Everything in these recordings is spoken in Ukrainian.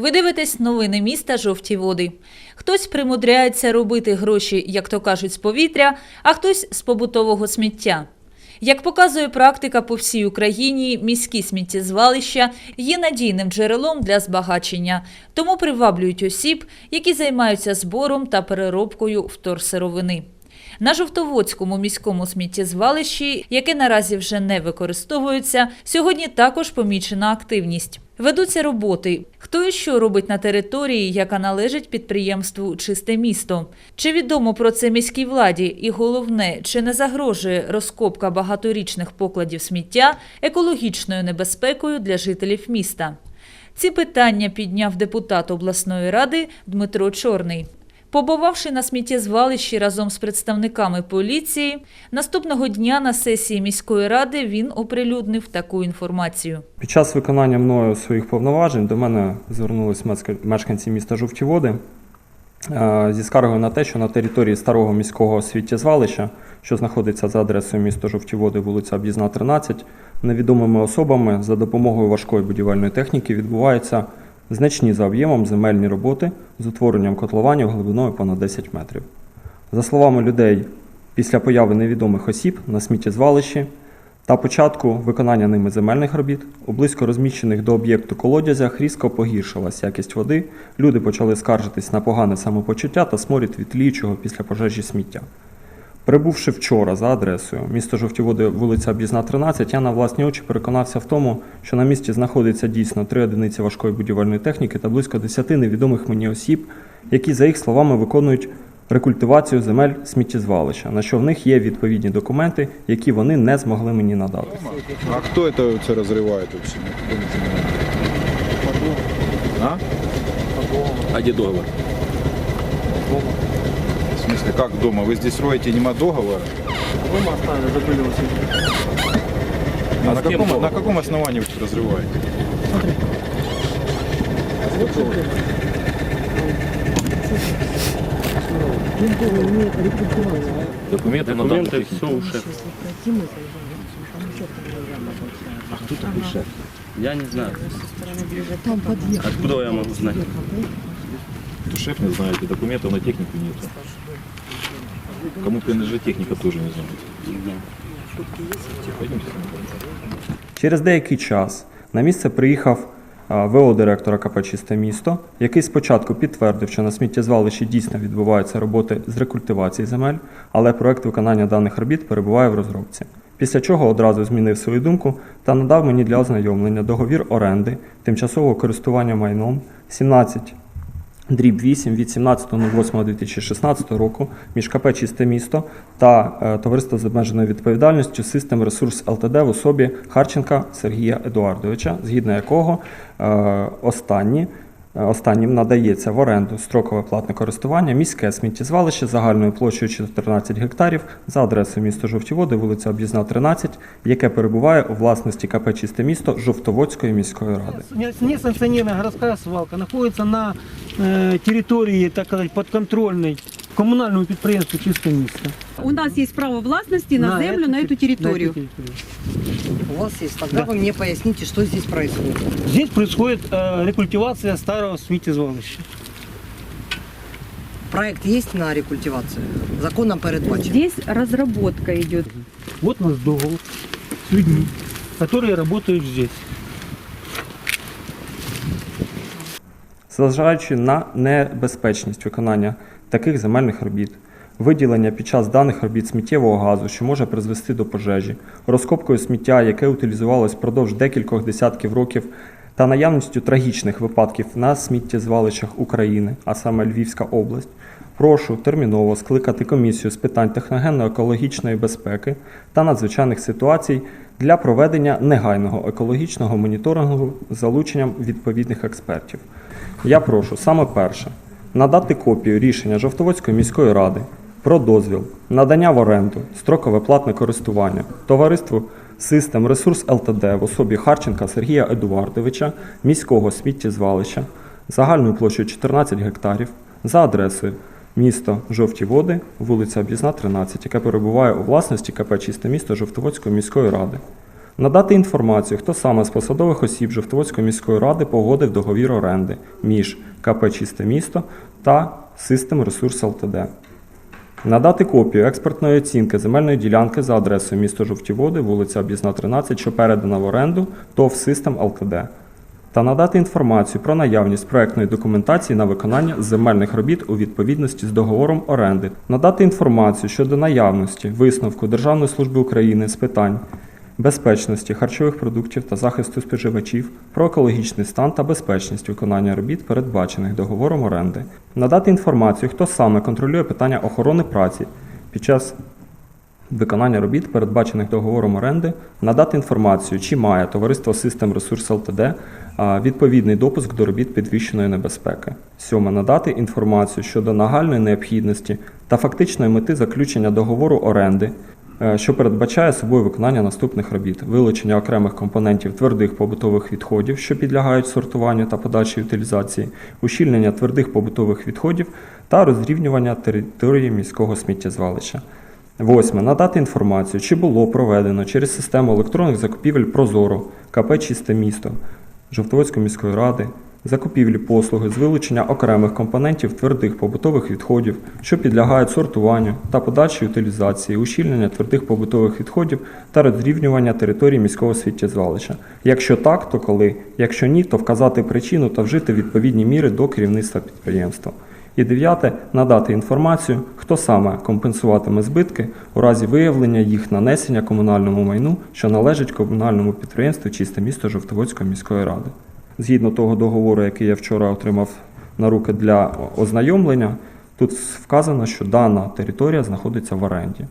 Ви дивитесь новини міста жовті води. Хтось примудряється робити гроші, як то кажуть, з повітря, а хтось з побутового сміття. Як показує практика по всій Україні, міські сміттєзвалища є надійним джерелом для збагачення, тому приваблюють осіб, які займаються збором та переробкою вторсировини. На Жовтоводському міському сміттєзвалищі, яке наразі вже не використовується, сьогодні також помічена активність. Ведуться роботи. Хто і що робить на території, яка належить підприємству Чисте місто? Чи відомо про це міській владі? І головне, чи не загрожує розкопка багаторічних покладів сміття екологічною небезпекою для жителів міста? Ці питання підняв депутат обласної ради Дмитро Чорний. Побувавши на сміттєзвалищі разом з представниками поліції, наступного дня на сесії міської ради він оприлюднив таку інформацію. Під час виконання мною своїх повноважень до мене звернулись мешканці міста Жовті Води е, зі скаргою на те, що на території старого міського сміттєзвалища, що знаходиться за адресою міста Жовті Води, вулиця Об'їзна 13, невідомими особами за допомогою важкої будівельної техніки відбуваються значні за об'ємом земельні роботи з утворенням котлованів глибиною понад 10 метрів. За словами людей, після появи невідомих осіб на сміттєзвалищі та початку виконання ними земельних робіт у близько розміщених до об'єкту колодязях різко погіршилась якість води. Люди почали скаржитись на погане самопочуття та сморід від тліючого після пожежі сміття. Прибувши вчора за адресою місто Жовтіводи, вулиця Об'їзна 13, я на власні очі переконався в тому, що на місці знаходиться дійсно три одиниці важкої будівельної техніки та близько 10 невідомих мені осіб, які, за їх словами, виконують рекультивацію земель сміттєзвалища, на що в них є відповідні документи, які вони не змогли мені надати. А это все разрывает вообще? А? А договор? Смысле, как дома? Вы здесь роете, нема договора? Дома оставили, забыли вот А на, каком, договор? на каком основании вы тут разрываете? Документы, на данную технику. все у шефа. А кто такой шеф? Я не знаю. Там подъехал. Откуда я могу знать? Шеф не знаете, документов на технику нет. Кому принадлежит техника, тоже не. Пойдемте. Через деякий час на місце приїхав ВО директора КП «Чисте місто, який спочатку підтвердив, що на сміттєзвалищі дійсно відбуваються роботи з рекультивації земель, але проект виконання даних робіт перебуває в розробці. Після чого одразу змінив свою думку та надав мені для ознайомлення договір оренди тимчасового користування майном 17 дріб 8 від 17.08.2016 року між КП «Чисте місто» та е, товариство з обмеженою відповідальністю Систем Ресурс ЛТД в особі Харченка Сергія Едуардовича, згідно якого е, останні, останнім надається в оренду строкове платне користування міське сміттєзвалище загальною площею 14 гектарів за адресою місто Жовті Води, вулиця Об'їзна 13, яке перебуває у власності КП «Чисте місто» Жовтоводської міської ради. Несанкционированная городська свалка знаходиться на території территории, так сказать, подконтрольной коммунальному підприємству «Чисте місто». У нас есть право властности на, землю, на эту территорию. У вас есть. Тогда вы мне поясните, что здесь происходит. Здесь происходит э, рекультивация старого сміттєзвалища. Проект есть на рекультивацию? Законом передбачен. Здесь разработка идет. Вот у нас договор с людьми, которые работают здесь. Зважаючи на небезпечність виконання таких земельних робіт, виділення під час даних робіт сміттєвого газу, що може призвести до пожежі, розкопкою сміття, яке утилізувалось впродовж декількох десятків років, та наявністю трагічних випадків на сміттєзвалищах України, а саме Львівська область, прошу терміново скликати комісію з питань техногенно-екологічної безпеки та надзвичайних ситуацій для проведення негайного екологічного моніторингу з залученням відповідних експертів. Я прошу саме перше надати копію рішення Жовтоводської міської ради про дозвіл, надання в оренду, строкове платне користування товариству Систем Ресурс ЛТД в особі Харченка Сергія Едуардовича, міського сміттєзвалища загальною площею 14 гектарів за адресою місто Жовті Води, вулиця Об'їзна, 13, яке перебуває у власності КП «Чисте місто Жовтоводської міської ради. Надати інформацію, хто саме з посадових осіб Жовтоводської міської ради погодив договір оренди між КП Чисте місто та System Resource Лтд. Надати копію експертної оцінки земельної ділянки за адресою місто Жовті Води, вулиця Об'їзна 13, що передана в оренду ТОВ System Лтд. Та надати інформацію про наявність проектної документації на виконання земельних робіт у відповідності з договором оренди. Надати інформацію щодо наявності висновку Державної служби України з питань безпечності харчових продуктів та захисту споживачів про екологічний стан та безпечність виконання робіт, передбачених договором оренди. Надати інформацію, хто саме контролює питання охорони праці під час виконання робіт, передбачених договором оренди, надати інформацію, чи має товариство Resource Ltd а, відповідний допуск до робіт підвищеної небезпеки. Сьоме надати інформацію щодо нагальної необхідності та фактичної мети заключення договору оренди, що передбачає собою виконання наступних робіт: вилучення окремих компонентів твердих побутових відходів, що підлягають сортуванню та подальшій утилізації, ущільнення твердих побутових відходів та розрівнювання території міського сміттєзвалища. Восьме. Надати інформацію, чи було проведено через систему електронних закупівель Прозоро КП Чисте місто Жовтоводської міської ради закупівлі послуги з вилучення окремих компонентів твердих побутових відходів, що підлягають сортуванню та подальшій утилізації, ущільнення твердих побутових відходів та розрівнювання території міського сміттєзвалища. Якщо так, то коли? Якщо ні, то вказати причину та вжити відповідні міри до керівництва підприємства. І дев'яте надати інформацію, хто саме компенсуватиме збитки у разі виявлення їх нанесення комунальному майну, що належить комунальному підприємству Чисте місто Жовтоводської міської ради. Згідно того договору, який я вчора отримав на руки для ознайомлення, тут вказано, що дана територія знаходиться в оренді.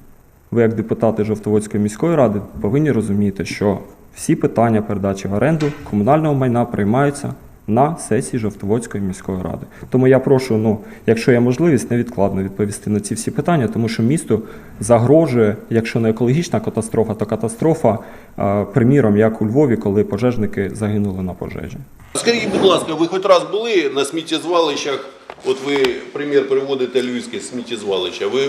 Ви, як депутати Жовтоводської міської ради, повинні розуміти, що всі питання передачі в оренду комунального майна приймаються на сесії Жовтоводської міської ради. Тому я прошу, ну, якщо є можливість, невідкладно відповісти на ці всі питання, тому що місту загрожує, якщо не екологічна катастрофа, то катастрофа, е, приміром, як у Львові, коли пожежники загинули на пожежі. Скажіть, будь ласка, ви хоч раз були на сміттєзвалищах? От ви примір приводите львівське сміттєзвалище. Ви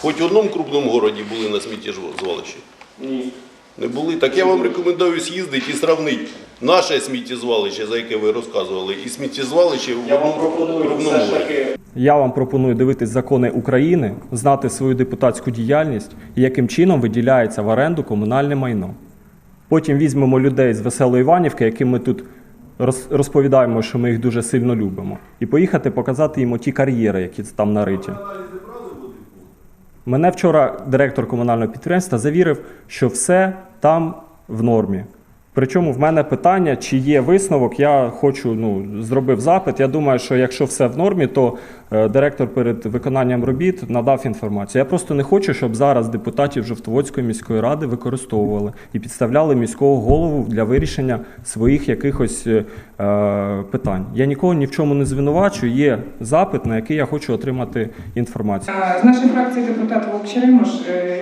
хоч в одному крупному городі були на сміттєзвалищі? Ні. Не були? Так я вам рекомендую з'їздити і сравнити наше сміттєзвалище, за яке ви розказували, і сміттєзвалище в одному городі. Я вам пропоную дивитись закони України, знати свою депутатську діяльність і яким чином виділяється в оренду комунальне майно. Потім візьмемо людей з Веселої Іванівки, яким ми тут роз- розповідаємо, що ми їх дуже сильно любимо, і поїхати показати їм оті кар'єри, які там нариті. Мене вчора директор комунального підприємства завірив, що все там в нормі. Причому в мене питання, чи є висновок, я хочу, ну, зробив запит. Я думаю, що якщо все в нормі, то е, директор перед виконанням робіт надав інформацію. Я просто не хочу, щоб зараз депутатів Жовтоводської міської ради використовували і підставляли міського голову для вирішення своїх якихось е, е, питань. Я нікого ні в чому не звинувачую. Є запит, на який я хочу отримати інформацію. Е, З нашої фракції депутат Вовк Черемош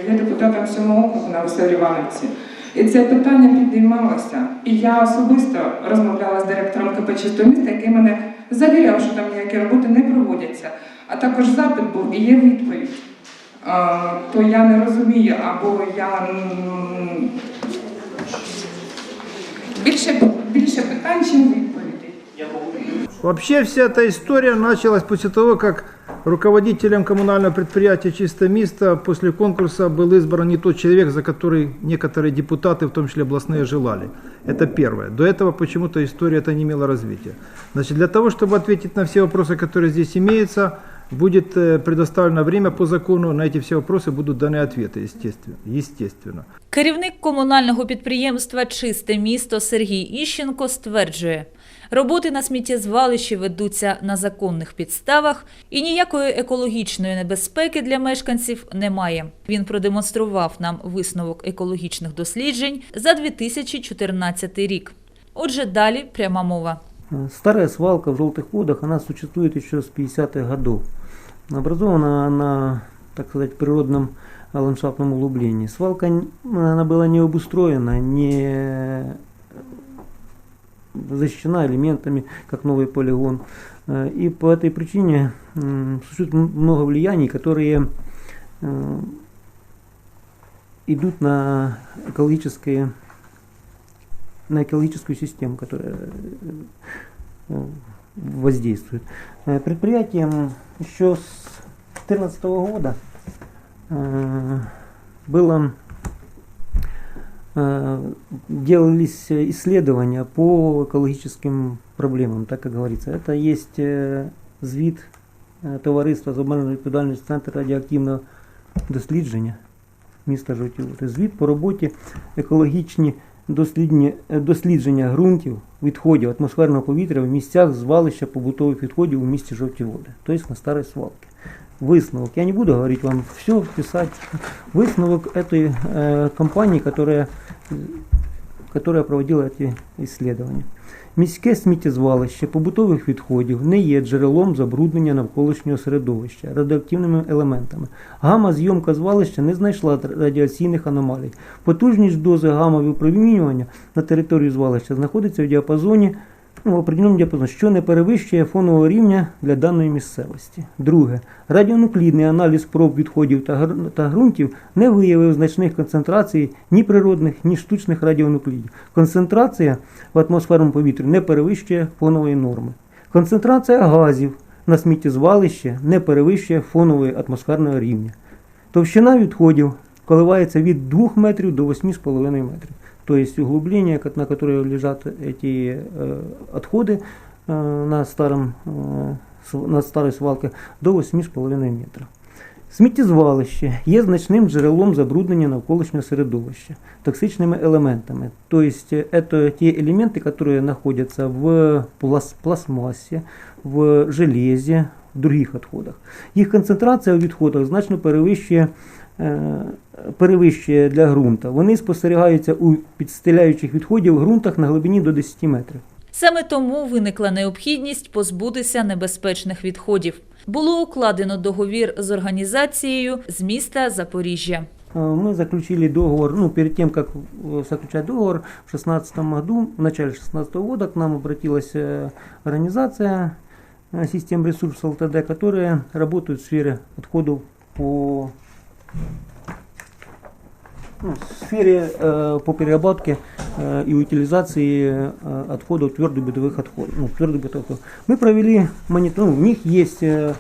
є депутатом сьомого округу на Веселій Івановці. І це питання підіймалося. І я особисто розмовляла з директором КП «Чисте місто, який мене завіряв, що там ніякі роботи не проводяться. А також запит був і є відповідь. Е, То я не розумію, або я більше, більше питань, чим відповідей. Вообще вся эта история началась после того, как руководителем коммунального предприятия «Чисто место» после конкурса был избран не тот человек, за который некоторые депутаты, в том числе областные, желали. Это первое. До этого почему-то история это не имела развития. Значит, для того, чтобы ответить на все вопросы, которые здесь имеются, будет э, предоставлено время по закону, на эти все вопросы будут даны ответы, естественно. естественно. Керівник комунального підприємства Чисте місто Сергій Іщенко стверджує, роботи на сміттєзвалищі ведуться на законних підставах і ніякої екологічної небезпеки для мешканців немає. Він продемонстрував нам висновок екологічних досліджень за 2014 рік. Отже, далі пряма мова. Старая свалка в желтых водах, она существует еще с 50-х годов. Образована она, так сказать, в природном э, ландшафтном углублении. Свалка н- она была не обустроена, не защищена элементами, как новый полигон. Э, И по этой причине существует много влияний, которые э, идут на экологические на экологическую систему, которая э, воздействует. Предприятием еще с 2014 года было делались исследования по экологическим проблемам, так как говорится. Это есть э, звіт е, товариства з обмеженою відповідальністю Центр радіоактивного дослідження міста Жовті Води. Звіт по роботі екологічні дослідні, е, дослідження ґрунтів, відходів атмосферного повітря в місцях звалища побутових відходів у місті Жовті Води, тобто на старій свалці. Высновок. Я не буду говорить вам все, писать. Высновок этой э, компании, которая, которая проводила эти исследования. Міське сміттєзвалище побутових відходів не є джерелом забруднення навколишнього середовища радіоактивними елементами. Гама-зйомка звалища не знайшла радіаційних аномалій. Потужність дози гамма випромінювання на території звалища знаходиться в діапазоні, ну, в определеному діапазоні, що не перевищує фонового рівня для даної місцевості. Друге, радіонуклідний аналіз проб відходів та, ґрунтів не виявив значних концентрацій ні природних, ні штучних радіонуклідів. Концентрація в атмосферному повітрі не перевищує фонової норми. Концентрація газів на сміттєзвалище не перевищує фонової атмосферного рівня. Товщина відходів коливається від 2 метрів до 8,5 метрів То есть углубление, ко- на которое лежат эти э, отходы э, на, старом, э, св- на старой свалке, до 8,5 метра. Сміттєзвалище є значним джерелом забруднення навколишнього середовища токсичними елементами. Тобто це ті елементи, які знаходяться в плас- пластмасі, в железі, в других відходах. Їх концентрація у відходах значно перевищує, е, перевищує для ґрунта. Вони спостерігаються у підстеляючих відходів в ґрунтах на глибині до 10 метрів. Саме тому виникла необхідність позбутися небезпечних відходів. Було укладено договір з організацією з міста Запоріжжя. Э, Мы заключили договор, ну, перед тем, как э, заключать договор, в 2016 году, в начале 2016 года к нам обратилась э, организация э, систем ресурсов ЛТД, которые работают в сфере отходов по ну, в сфере э, по переработке э, и утилизации э, отходов твердобытовых отходов. Ну, твердобытовых отходов. Мы провели монитор, ну, у них есть э,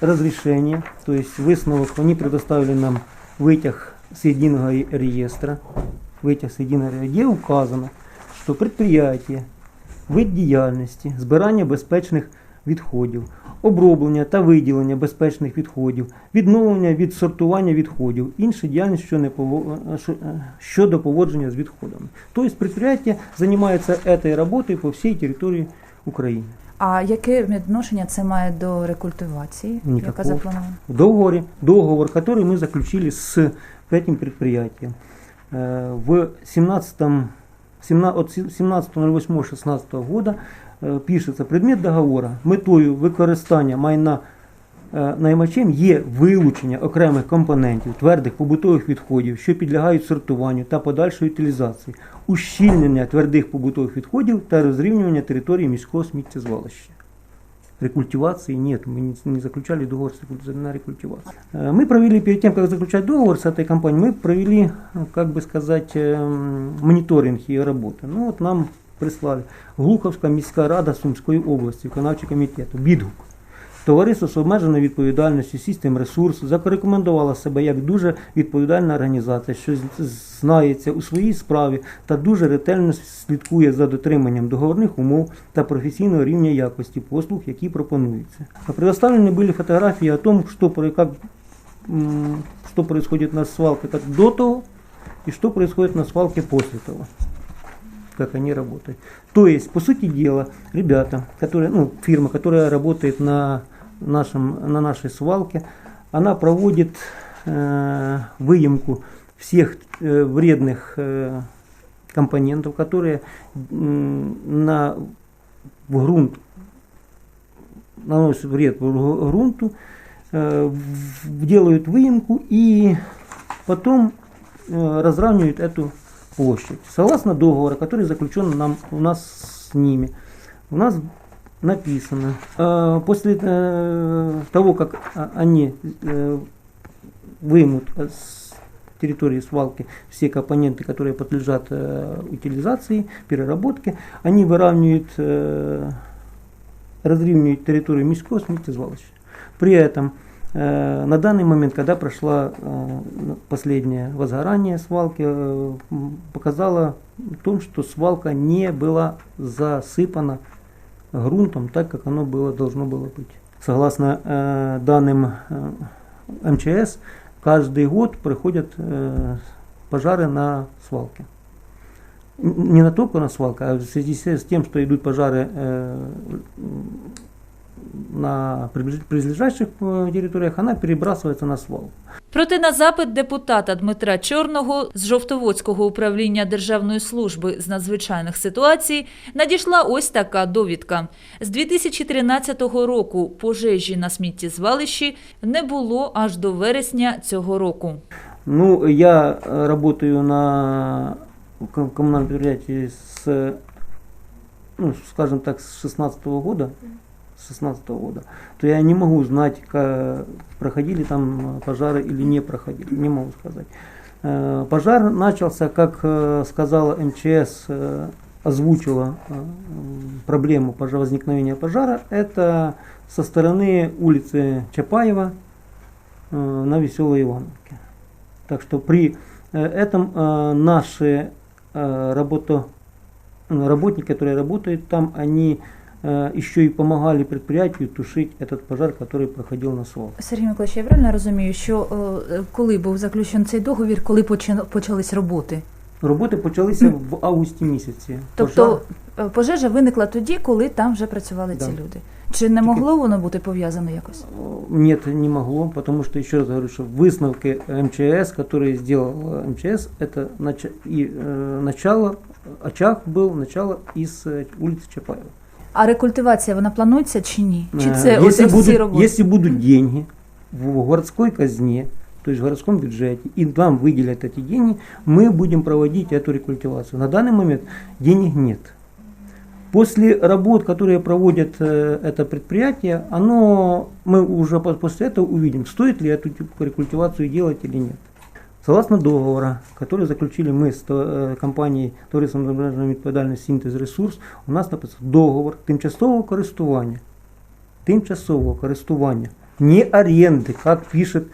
разрешение, то есть высновок, они предоставили нам витяг з єдиного ре- реєстра, витяг з єдиного реєстра, де указано, що підприємство, вид діяльності, збирання безпечних відходів, оброблення та виділення безпечних відходів, відновлення від сортування відходів, інша діяльність що не пово- що- е, щодо поводження з відходами. Тобто підприємство займається цією роботою по всій території України. А яке відношення це має до рекультивації, яка Никакого. запланована? В договоре, договор, который мы заключили с этим предприятием э, в 17 17 от 17.08.16 года э, пишется предмет договора метою використання майна е, наймачем є вилучення окремих компонентів твердих побутових відходів, що підлягають сортуванню та подальшої утилізації, ущільнення твердих побутових відходів та розрівнювання території міського сміттєзвалища Рекультивации нет, мы не, не заключали договор с рекуль- на рекультивацию. Э, Мы провели, перед тем, как заключать договор с этой компанией, мы провели, ну, как бы сказать, эм, мониторинг ее работы. Ну вот нам прислали Глуховська міська рада Сумської області, виконавчий комітет, відгук. Товариство з обмеженою відповідальністю System Resource зарекомендувало себе як дуже відповідальна організація, що з- знається у своїй справі та дуже ретельно слідкує за дотриманням договорних умов та професійного рівня якості послуг, які пропонуються. Предоставлены были фотографии о том, что, про- как, м, что происходит на свалке как до того и что происходит на свалке после того как они работают. То есть, по сути дела, ребята, которые, ну, фирма, которая работает на, нашем, на нашей свалке, она проводит э, выемку всех э, вредных э, компонентов, которые на, грунт наносят вред гру- грунту, э, делают выемку и потом э, разравнивают эту площадь. Согласно договору, который заключен нам, у нас с ними, у нас написано, э, после э, того, как а, они э, вымут с территории свалки все компоненты, которые подлежат э, утилизации, переработке, они выравнивают, э, разрівнюють территорию міського сміттєзвалища. При этом э, на данный момент, когда прошло э, последнее возгорание свалки, э, м, показало в том, что свалка не была засыпана грунтом так, как оно было, должно было быть. Согласно э, данным э, МЧС, каждый год приходят э, пожары на свалке. Н- Не на только на свалке, а в связи с с тем, что идут пожары э, м, на прилежащих э, територіях вона перебрасується на свал. Проте на запит депутата Дмитра Чорного з жовтоводського управління Державної служби з надзвичайних ситуацій надійшла ось така довідка: з 2013 року пожежі на сміттєзвалищі не було аж до вересня цього року. Ну я е, працюю на комунальному підприємстві з ну скажімо так з 16-го року. 2016 года, то я не могу знать, проходили там э, пожары или не проходили, не могу сказать. Э, пожар начался, как э, сказала МЧС, озвучила проблему возникновения пожара, это со стороны улицы Чапаева на Веселой Ивановке. Так что при этом наши работо, работники, которые работают там, они еще и помогали предприятию тушить этот пожар, который проходил на свалке. Сергій Миколаївич, я правильно розумію, що е, коли був заключений цей договір, коли почи- почались роботи? Роботи почалися в августі місяці. Тобто е, пожежа виникла тоді, коли там вже працювали ці Да. люди. Чи не могло воно бути пов'язано якось? Нет, не могло, потому что, еще раз говорю, что выставки МЧС, которые сделал МЧС, это нач- и, э, начало, очаг был начало из э, улицы Чапаева. А рекультивація вона планується чи ні? Чи Э, це если, ось всі будут, роботи? если будут деньги в городской казне, то есть в городском бюджете, и нам выделят эти деньги, мы будем проводить эту рекультивацию. На данный момент денег нет. После работ, которые проводит э, это предприятие, оно, мы уже по- после этого увидим, стоит ли эту типу рекультивацию делать или нет. Согласно договора, который заключили мы с э, компанией Товариством з обмеженою відповідальністю «Синтез Ресурс», у нас написано договор тимчасового користування. Тимчасового користування. Не аренды, как пишет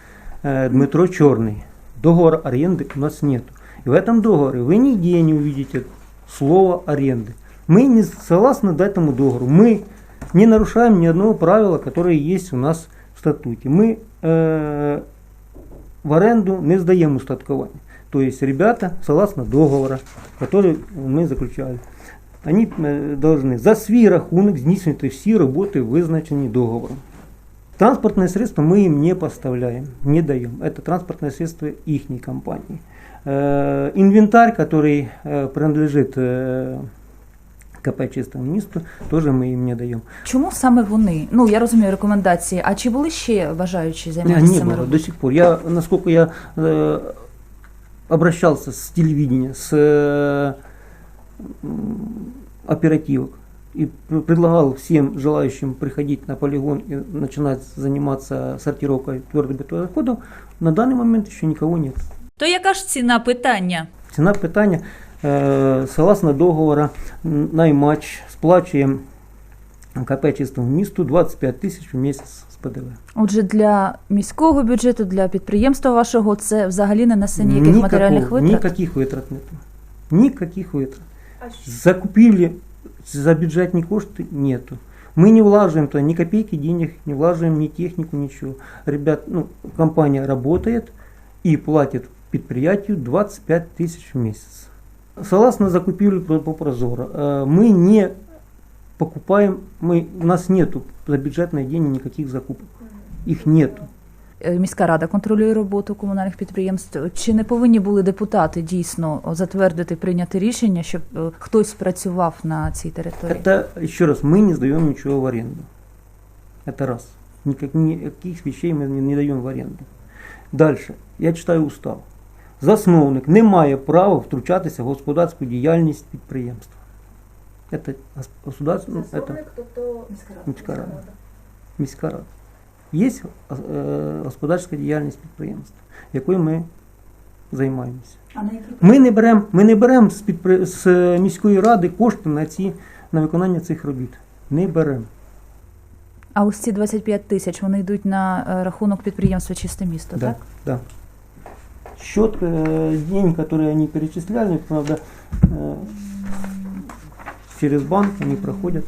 э, Дмитро Черный. Договора аренды у нас нет. И в этом договоре вы нигде не увидите слово аренды. Мы не согласны к этому договору. Мы не нарушаем ни одного правила, которое есть у нас в статуте. Мы э, в аренду не сдаем устаткування. То есть ребята, согласно договора, который мы заключали, они э, должны за свій рахунок здійснювати всі роботи, визначені договором. Транспортное средство мы им не поставляем, не даем. Это транспортное средство их компании. Э, инвентарь, который э, принадлежит э, КП «Чистому місту», тоже мы им не даем. Чому саме вони? Ну я розумію рекомендації. А чи були ще бажаючі Не, займатися не цими было до роботами? сих пор. Я, насколько я э, обращался с телевидения, с э, м, оперативок и пр- предлагал всем желающим приходить на полигон и начинать заниматься сортировкой твердых бытовых отходов, на данный момент еще никого нет. То яка ж ціна питання? Ціна питання, е, согласно договора, наймач сплачує КП чистому місту 25 тисяч в місяць з ПДВ. Отже, для міського бюджету, для підприємства вашого це взагалі не несе ніяких матеріальних витрат. Никаких витрат нету. Никаких витрат. Закупили за бюджетні кошти нету. Мы не влаживаем туда ни копейки денег, не влаживаем ни технику, ничего. Ребят, ну, компания работает и платит предприятию 25 тысяч в месяц Согласно закупили по, по прозору, э, мы не покупаем, мы, у нас нету за бюджетные деньги никаких закупок. Их нету. Е, Міська рада контролює роботу комунальних підприємств. Чи не повинні були депутати дійсно затвердити прийняти рішення, щоб е, хтось працював на цій території? Это, еще раз, мы не сдаем ничего в аренду. Это раз. Никак, никаких вещей мы не, не даем в аренду. Дальше. Я читаю устав. Засновник не має права втручатися в господарську діяльність підприємства. Это гос- государство, ну, это міська рада. Міська рада. Є е, господарська діяльність підприємства, якою ми займаємося. А на Ми не беремо ми не берем з, підпри... з міської ради кошти на, ці, на виконання цих робіт. Не беремо. А ось ці 25 тисяч вони йдуть на е, рахунок підприємства Чисте місто, Да, так? да Счет, э, день, который они перечисляли, правда, э, через банк они проходят.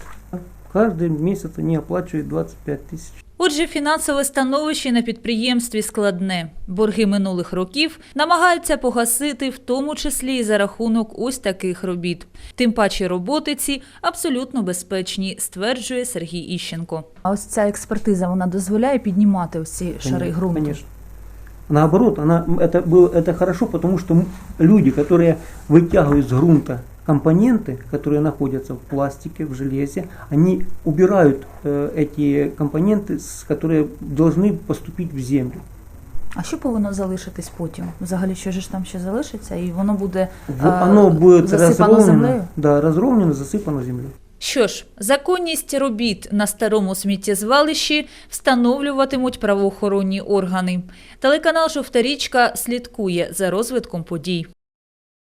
Каждый месяц они оплачивают 25 тысяч. Отже, фінансове становище на підприємстві складне. Борги минулих років намагаються погасити, в тому числі і за рахунок ось таких робіт. Тим паче роботи ці абсолютно безпечні, стверджує Сергій Іщенко. А ось ця експертиза вона дозволяє піднімати ось ці шари Конечно, ґрунту. Конечно. Наоборот, она, это, было, это хорошо, потому что м- люди, которые вытягивают с грунта компоненты, которые находятся в пластике, в железе, они убирают э, эти компоненты, с- которые должны поступить в землю. А що повинно залишитись потім? Взагалі, що ж там ще залишиться, і воно буде В- е, оно будет засипано разровнено, землею? да, разровнено, засыпано землей. Що ж, законність робіт на старому сміттєзвалищі встановлюватимуть правоохоронні органи. Телеканал Жовта річка слідкує за розвитком подій.